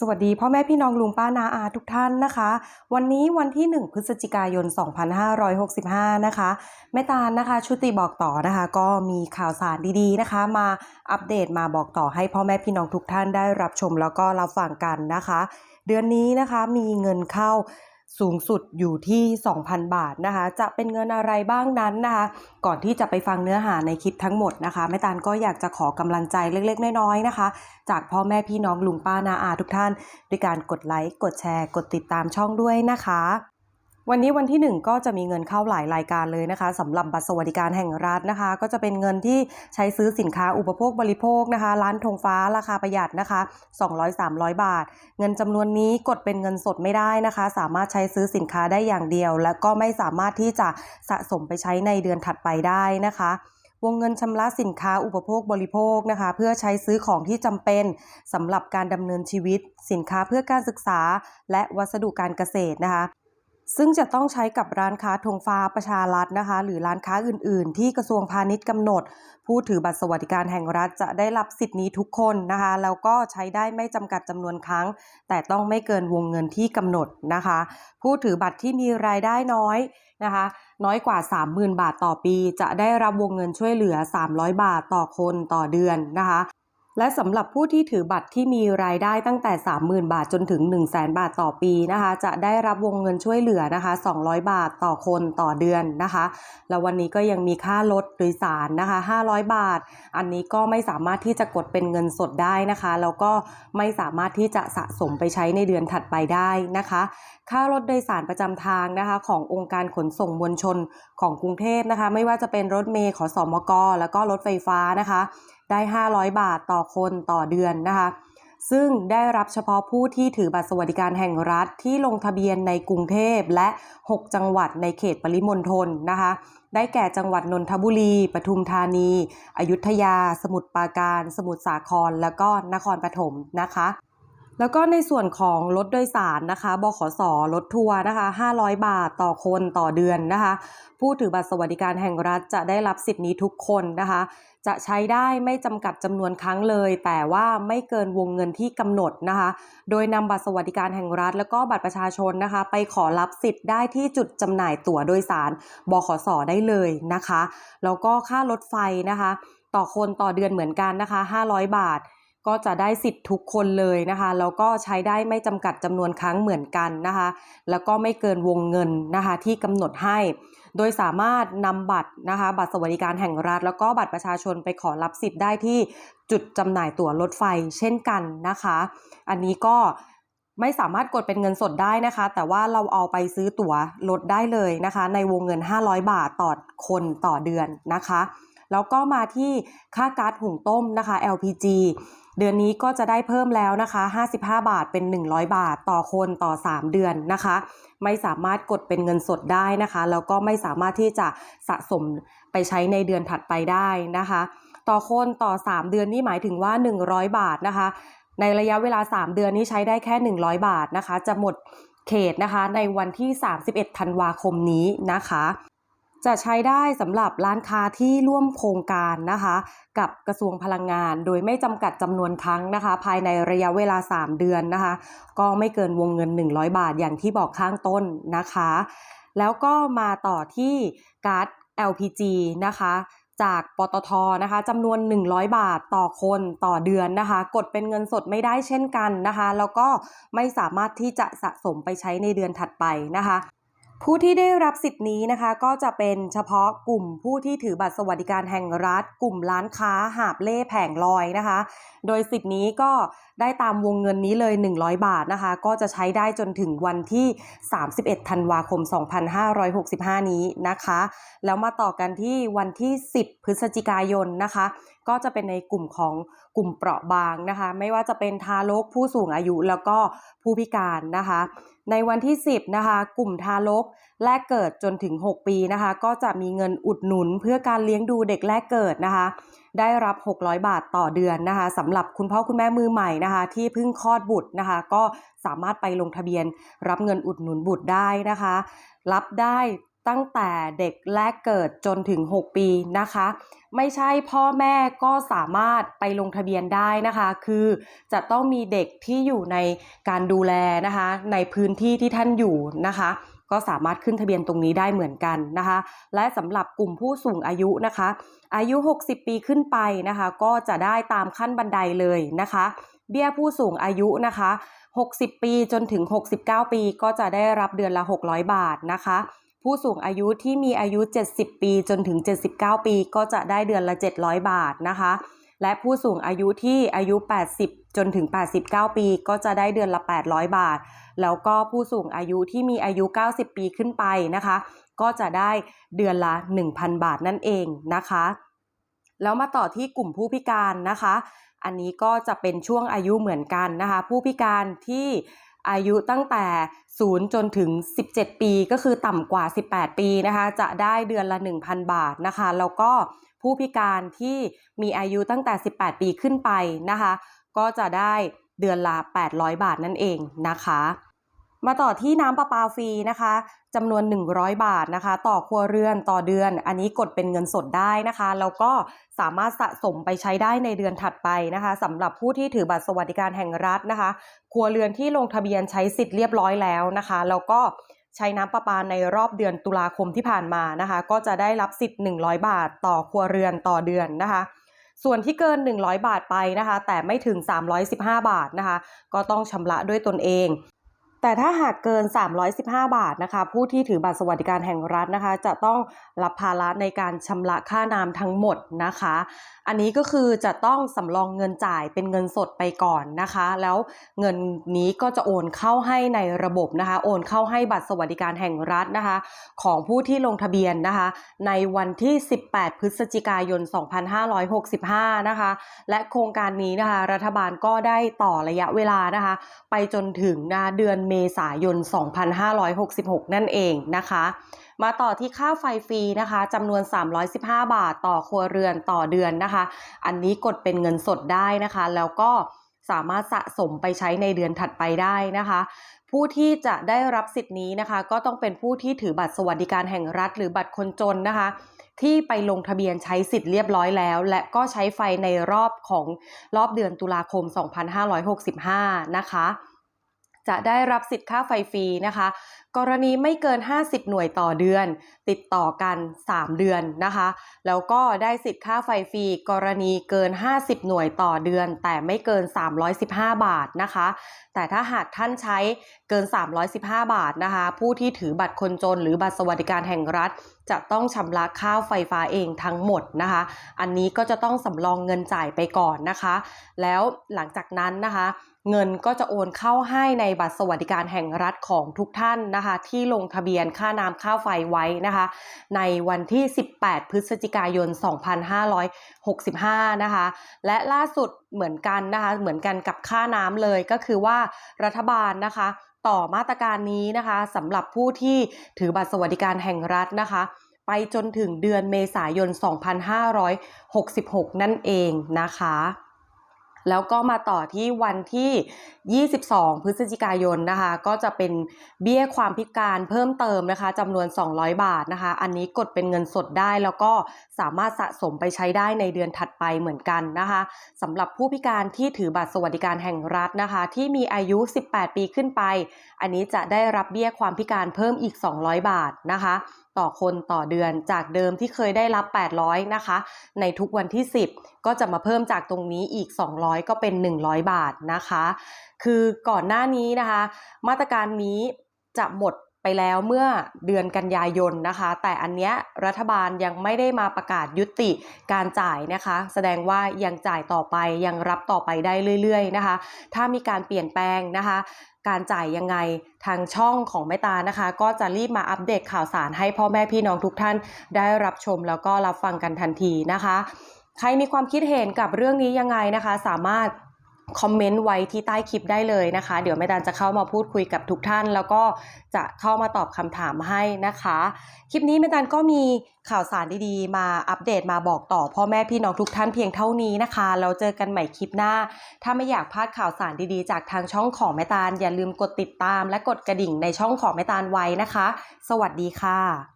สวัสดีพ่อแม่พี่น้องลุงป้านาอาทุกท่านนะคะ วันนี้วันที่ 1 พฤศจิกายน 2565 นะคะแม่ตาลนะคะ ชุติบอกต่อนะคะ ก็มีข่าวสารดีๆนะคะ มาอัปเดตมาบอกต่อให้พ่อแม่พี่น้องทุกท่านได้รับชมแล้วก็รับฟังกันนะคะ เดือนนี้นะคะมีเงินเข้า สูงสุดอยู่ที่ 2,000 บาทนะคะ จะเป็นเงินอะไรบ้างนั้นนะคะ ก่อนที่จะไปฟังเนื้อหาในคลิปทั้งหมดนะคะแม่ตาลก็อยากจะขอกำลังใจเล็กๆ น้อยๆนะคะ จากพ่อแม่พี่น้องลุงป้านาอาทุกท่าน ด้วยการกดไลค์ กดแชร์ กดติดตามช่องด้วยนะคะ วันนี้วันที่ 1 ก็จะมีเงินเข้าหลายรายการเลยนะคะสำหรับบัตรสวัสดิการแห่งรัฐนะคะ ก็จะเป็นเงินที่ใช้ซื้อสินค้าอุปโภคบริโภคนะคะ ร้านธงฟ้าราคาประหยัดนะคะ 200-300 บาท เงินจำนวนนี้กดเป็นเงินสดไม่ได้นะคะ สามารถใช้ซื้อสินค้าได้อย่างเดียว และก็ไม่สามารถที่จะสะสมไปใช้ในเดือนถัดไปได้นะคะวงเงินชำระสินค้าอุปโภคบริโภคนะคะ เพื่อใช้ซื้อของที่จำเป็นสำหรับการดำเนินชีวิต สินค้าเพื่อการศึกษา และวัสดุการเกษตรนะคะ ซึ่งจะต้องใช้กับร้านค้าธงฟ้าประชารัฐนะคะ หรือร้านค้าอื่น ๆ ที่กระทรวงพาณิชย์กำหนด ผู้ถือบัตรสวัสดิการแห่งรัฐจะได้รับสิทธินี้ทุกคนนะคะ แล้วก็ใช้ได้ไม่จำกัดจำนวนครั้ง แต่ต้องไม่เกินวงเงินที่กำหนดนะคะ ผู้ถือบัตรที่มีรายได้น้อยนะคะ น้อยกว่า 30,000 บาทต่อปี จะได้รับวงเงินช่วยเหลือ 300 บาทต่อคนต่อเดือนนะคะ และสำหรับผู้ที่ถือบัตรที่มีรายได้ตั้งแต่ 30,000 บาทจนถึง 100,000บาทต่อปีนะคะ จะได้รับวงเงินช่วยเหลือนะคะ 200 บาทต่อคนต่อเดือนนะคะ แล้ววันนี้ก็ยังมีค่ารถโดยสารนะคะ 500 บาท อันนี้ก็ไม่สามารถที่จะกดเป็นเงินสดได้นะคะ แล้วก็ไม่สามารถที่จะสะสมไปใช้ในเดือนถัดไปได้นะคะ ค่ารถโดยสารประจำทางนะคะ ขององค์การขนส่งมวลชนของกรุงเทพนะคะ ไม่ว่าจะเป็นรถเมล์ขอสอมกแล้วก็รถไฟฟ้านะคะ ได้ 500 บาทต่อคนต่อเดือนนะคะ ซึ่งได้รับเฉพาะผู้ที่ถือบัตรสวัสดิการแห่งรัฐที่ลงทะเบียนในกรุงเทพและ 6 จังหวัดในเขตปริมณฑลนะคะ ได้แก่จังหวัดนนทบุรี ปทุมธานี อยุธยา สมุทรปราการ สมุทรสาคร แล้วก็นครปฐมนะคะ แล้วก็ในส่วนของรถโดยสารนะคะ บขสรถทัวร์นะคะ 500 บาทต่อคนต่อเดือนนะคะ ผู้ถือบัตรสวัสดิการแห่งรัฐจะได้รับสิทธินี้ทุกคนนะคะ จะใช้ได้ไม่จำกัดจำนวนครั้งเลย แต่ว่าไม่เกินวงเงินที่กำหนดนะคะ โดยนำบัตรสวัสดิการแห่งรัฐ แล้วก็บัตรประชาชนนะคะ ไปขอรับสิทธิ์ได้ที่จุดจำหน่ายตั๋วโดยสาร บขสได้เลยนะคะ แล้วก็ค่ารถไฟนะคะ ต่อคนต่อเดือนเหมือนกันนะคะ 500 บาท ก็จะได้สิทธิ์ทุกคนเลยนะคะแล้วก็ใช้ได้ไม่จำกัดจำนวนครั้งเหมือนกันนะคะ แล้วก็ไม่เกินวงเงินนะคะที่กำหนดให้ โดยสามารถนำบัตรนะคะบัตรสวัสดิการแห่งรัฐ แล้วก็บัตรประชาชนไปขอรับสิทธิ์ได้ที่จุดจำหน่ายตั๋วรถไฟเช่นกันนะคะ อันนี้ก็ไม่สามารถกดเป็นเงินสดได้นะคะ แต่ว่าเราเอาไปซื้อตั๋วลดได้เลยนะคะ ในวงเงิน 500 บาทต่อคนต่อเดือนนะคะ แล้วก็มาที่ค่าก๊าซหุงต้มนะคะ LPG เดือนนี้ก็จะได้เพิ่มแล้วนะคะ 55 บาทเป็น 100 บาทต่อคนต่อ 3 เดือนนะคะ ไม่สามารถกดเป็นเงินสดได้นะคะ แล้วก็ไม่สามารถที่จะสะสมไปใช้ในเดือนถัดไปได้นะคะ ต่อคนต่อ 3 เดือนนี่หมายถึงว่า 100 บาทนะคะ ในระยะเวลา 3 เดือนนี้ใช้ได้แค่ 100 บาทนะคะ จะหมดเขตนะคะในวันที่ 31 ธันวาคมนี้นะคะ จะใช้ได้สำหรับร้านค้าที่ร่วมโครงการนะคะ กับกระทรวงพลังงาน โดยไม่จำกัดจำนวนครั้งนะคะ ภายในระยะเวลา 3 เดือนนะคะ ก็ไม่เกินวงเงิน 100 บาทอย่างที่บอกข้างต้นนะคะ แล้วก็มาต่อที่การ์ด LPG นะคะจากปตทนะคะจำนวน 100 บาทต่อคนต่อเดือนนะคะ กดเป็นเงินสดไม่ได้เช่นกันนะคะ แล้วก็ไม่สามารถที่จะสะสมไปใช้ในเดือนถัดไปนะคะ ผู้ที่ได้รับสิทธิ์นี้นะคะก็จะเป็นเฉพาะกลุ่มผู้ที่ถือบัตรสวัสดิการแห่งรัฐ กลุ่มร้านค้าหาบเล่แผงลอยนะคะ โดยสิทธิ์นี้ก็ได้ตามวงเงินนี้เลย 100 บาทนะคะ ก็จะใช้ได้จนถึงวันที่ 31 ธันวาคม 2565 นี้นะคะ แล้วมาต่อกันที่วันที่ 10 พฤศจิกายนนะคะ ก็จะเป็นในกลุ่มของกลุ่มเปราะบางนะคะ ไม่ว่าจะเป็นทารกผู้สูงอายุแล้วก็ผู้พิการนะคะ ในวันที่ 10นะคะกลุ่มทารกแรกเกิดจนถึง 6 ปีนะคะ ก็จะมีเงินอุดหนุนเพื่อการเลี้ยงดูเด็กแรกเกิดนะคะ ได้รับ 600 บาทต่อเดือนนะคะสำหรับคุณพ่อคุณแม่มือใหม่นะคะ ที่เพิ่งคลอดบุตรนะคะ ก็สามารถไปลงทะเบียนรับเงินอุดหนุนบุตรได้นะคะ รับได้ ตั้งแต่เด็กแรกเกิดจนถึง 6 ปีนะคะ ไม่ใช่พ่อแม่ก็สามารถไปลงทะเบียนได้นะคะ คือจะต้องมีเด็กที่อยู่ในการดูแลนะคะ ในพื้นที่ที่ท่านอยู่นะคะ ก็สามารถขึ้นทะเบียนตรงนี้ได้เหมือนกันนะคะ และสำหรับกลุ่มผู้สูงอายุนะคะ อายุ 60 ปีขึ้นไปนะคะ ก็จะได้ตามขั้นบันไดเลยนะคะ เบี้ยผู้สูงอายุนะคะ 60 ปีจนถึง 69 ปีก็จะได้รับเดือนละ 600 บาทนะคะ ผู้สูงอายุที่มีอายุ 70 ปีจนถึง 79 ปีก็จะได้เดือนละ 700 บาทนะคะ และผู้สูงอายุที่อายุ 80 จนถึง 89 ปีก็จะได้เดือนละ 800 บาท แล้วก็ผู้สูงอายุที่มีอายุ 90 ปีขึ้นไปนะคะ ก็จะได้เดือนละ 1,000 บาทนั่นเองนะคะ แล้วมาต่อที่กลุ่มผู้พิการนะคะ อันนี้ก็จะเป็นช่วงอายุเหมือนกันนะคะ ผู้พิการที่ อายุตั้งแต่ 0 จนถึง 17 ปี ก็คือต่ำกว่า 18 ปีนะคะ จะได้เดือนละ 1,000 บาทนะคะ แล้วก็ผู้พิการที่มีอายุตั้งแต่ 18 ปีขึ้นไปนะคะ ก็จะได้เดือนละ 800 บาทนั่นเองนะคะ มาต่อที่น้ำประปาฟรีนะคะจำนวน 100 บาทนะคะ ต่อครัวเรือนต่อเดือน อันนี้กดเป็นเงินสดได้นะคะ แล้วก็สามารถสะสมไปใช้ได้ในเดือนถัดไปนะคะสำหรับผู้ที่ถือบัตรสวัสดิการแห่งรัฐนะคะ ครัวเรือนที่ลงทะเบียนใช้สิทธิ์เรียบร้อยแล้วนะคะ แล้วก็ใช้น้ำประปาในรอบเดือนตุลาคมที่ผ่านมานะคะ ก็จะได้รับสิทธิ์ 100 บาท ต่อครัวเรือนต่อเดือนนะคะส่วนที่เกิน 100 บาทไปนะคะ แต่ไม่ถึง 315 บาทนะคะ ก็ต้องชำระด้วยตนเอง แต่ถ้าหากเกิน 315 บาทนะคะ ผู้ที่ถือบัตรสวัสดิการแห่งรัฐนะคะ จะต้องรับภาระในการชำระค่าน้ำทั้งหมดนะคะอันนี้ก็คือจะต้องสำรองเงินจ่ายเป็นเงินสดไปก่อนนะคะ แล้วเงินนี้ก็จะโอนเข้าให้ในระบบนะคะ โอนเข้าให้บัตรสวัสดิการแห่งรัฐนะคะ ของผู้ที่ลงทะเบียนนะคะ ในวันที่ 18 พฤศจิกายน 2565 นะคะ และโครงการนี้นะคะ รัฐบาลก็ได้ต่อระยะเวลานะคะ ไปจนถึงนะะเดือนเมษายน 2566 นั่นเองนะคะ มาต่อที่ค่าไฟฟรีนะคะจำนวน 315 บาทต่อครัวเรือนต่อเดือนนะคะ อันนี้กดเป็นเงินสดได้นะคะ แล้วก็สามารถสะสมไปใช้ในเดือนถัดไปได้นะคะ ผู้ที่จะได้รับสิทธิ์นี้นะคะ ก็ต้องเป็นผู้ที่ถือบัตรสวัสดิการแห่งรัฐ หรือบัตรคนจนนะคะ ที่ไปลงทะเบียนใช้สิทธิ์เรียบร้อยแล้ว และก็ใช้ไฟในรอบของรอบเดือนตุลาคม 2565 นะคะ จะได้รับสิทธิ์ค่าไฟฟรีนะคะ กรณีไม่เกิน 50 หน่วยต่อเดือน ติดต่อกัน 3 เดือนนะคะ แล้วก็ได้สิทธิ์ค่าไฟฟรีกรณีเกิน 50 หน่วยต่อเดือน แต่ไม่เกิน 315 บาทนะคะ แต่ถ้าหากท่านใช้เกิน 315 บาทนะคะ ผู้ที่ถือบัตรคนจน หรือบัตรสวัสดิการแห่งรัฐ จะต้องชำระค่าไฟฟ้าเองทั้งหมดนะคะ อันนี้ก็จะต้องสำรองเงินจ่ายไปก่อนนะคะ แล้วหลังจากนั้นนะคะ เงินก็จะโอนเข้าให้ในบัตรสวัสดิการแห่งรัฐของทุกท่านนะคะ ที่ลงทะเบียนค่าน้ำค่าไฟไว้นะคะ ในวันที่ 18 พฤศจิกายน 2565 นะคะ และล่าสุดเหมือนกันนะคะ เหมือนกันกับค่าน้ำเลยก็คือว่ารัฐบาลนะคะต่อมาตรการนี้นะคะสำหรับผู้ที่ถือบัตรสวัสดิการแห่งรัฐนะคะ ไปจนถึงเดือนเมษายน 2566 นั่นเองนะคะ แล้วก็มาต่อที่วันที่ 22 พฤศจิกายนนะคะ ก็จะเป็นเบี้ยความพิการเพิ่มเติมนะคะจำนวน 200 บาทนะคะ อันนี้กดเป็นเงินสดได้แล้วก็สามารถสะสมไปใช้ได้ในเดือนถัดไปเหมือนกันนะคะสำหรับผู้พิการที่ถือบัตรสวัสดิการแห่งรัฐนะคะ ที่มีอายุ 18 ปีขึ้นไป อันนี้จะได้รับเบี้ยความพิการเพิ่มอีก 200 บาทนะคะ ต่อคนต่อเดือนจากเดิมที่เคยได้รับ 800 นะคะ ในทุกวันที่ 10 ก็จะมาเพิ่มจากตรงนี้อีก 200 ก็เป็น 100 บาทนะคะ คือก่อนหน้านี้นะคะ มาตรการนี้จะหมดไปแล้วเมื่อเดือนกันยายนนะคะ แต่อันเนี้ยรัฐบาลยังไม่ได้มาประกาศยุติการจ่ายนะคะ แสดงว่ายังจ่ายต่อไปยังรับต่อไปได้เรื่อย ๆ นะคะ ถ้ามีการเปลี่ยนแปลงนะคะ การจ่ายยังไงทางช่องของแม่ตานะคะ ก็จะรีบมาอัปเดตข่าวสารให้พ่อแม่พี่น้องทุกท่านได้รับชมแล้วก็รับฟังกันทันทีนะคะ ใครมีความคิดเห็นกับเรื่องนี้ยังไงนะคะ สามารถ คอมเมนต์ไว้ที่ใต้คลิปได้เลยนะคะ เดี๋ยวแม่ตาลจะเข้ามาพูดคุยกับทุกท่าน แล้วก็จะเข้ามาตอบคำถามให้นะคะ คลิปนี้แม่ตาลก็มีข่าวสารดีๆ มาอัปเดตมาบอกต่อพ่อแม่พี่น้องทุกท่านเพียงเท่านี้นะคะแล้วเจอกันใหม่คลิปหน้า ถ้าไม่อยากพลาดข่าวสารดีๆ จากทางช่องของแม่ตาลอย่าลืมกดติดตาม และกดกระดิ่งในช่องของแม่ตาลไว้นะคะ สวัสดีค่ะ